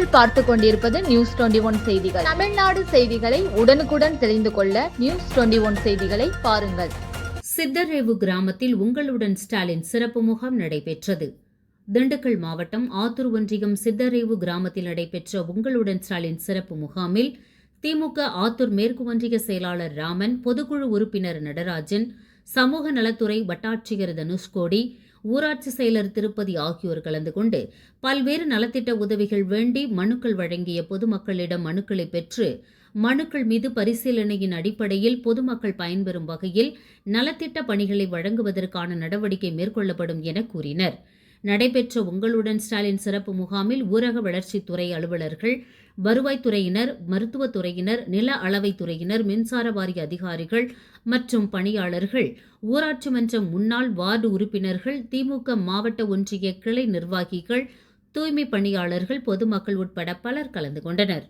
நீங்கள் பார்த்து கொண்டிருப்பது நியூஸ் டுவெண்டி ஒன் செய்திகள். தமிழ்நாடு செய்திகளை உடனுக்குடன் தெரிந்து கொள்ள நியூஸ் டுவெண்டி ஒன் செய்திகளை பாருங்கள். சித்தரேவு கிராமத்தில் உங்களுடன் ஸ்டாலின் சிறப்பு முகாம் நடைபெற்றது. திண்டுக்கல் மாவட்டம் ஆத்தூர் ஒன்றியம் சித்தரேவு கிராமத்தில் நடைபெற்ற உங்களுடன் ஸ்டாலின் சிறப்பு முகாமில் திமுக ஆத்தூர் மேற்கு ஒன்றிய செயலாளர் ராமன் பொதுக்குழு உறுப்பினர் நடராஜன் சமூக நலத்துறை வட்டாட்சியர் தனுஷ்கோடி ஊராட்சி செயலர் திருப்பதி ஆகியோர் கலந்து கொண்டு பல்வேறு நலத்திட்ட உதவிகள் வேண்டி மனுக்கள் வழங்கிய பொதுமக்களிடம் மனுக்களை பெற்று மனுக்கள் மீது பரிசீலனையின் அடிப்படையில் பொதுமக்கள் பயன்பெறும் வகையில் நலத்திட்ட பணிகளை வழங்குவதற்கான நடவடிக்கை மேற்கொள்ளப்படும் என கூறினர். நடைபெற்ற உங்களுடன் ஸ்டாலின் சிறப்பு முகாமில் ஊரக வளர்ச்சித்துறை அலுவலர்கள் வருவாய்த்துறையினர் மருத்துவத்துறையினர் நில அளவைத்துறையினர் மின்சார வாரிய அதிகாரிகள் மற்றும் பணியாளர்கள் ஊராட்சி மன்ற முன்னாள் வார்டு உறுப்பினர்கள் திமுக மாவட்ட ஒன்றிய கிளை நிர்வாகிகள் தூய்மை பணியாளர்கள் பொதுமக்கள் உட்பட பலர் கலந்து கொண்டனர்.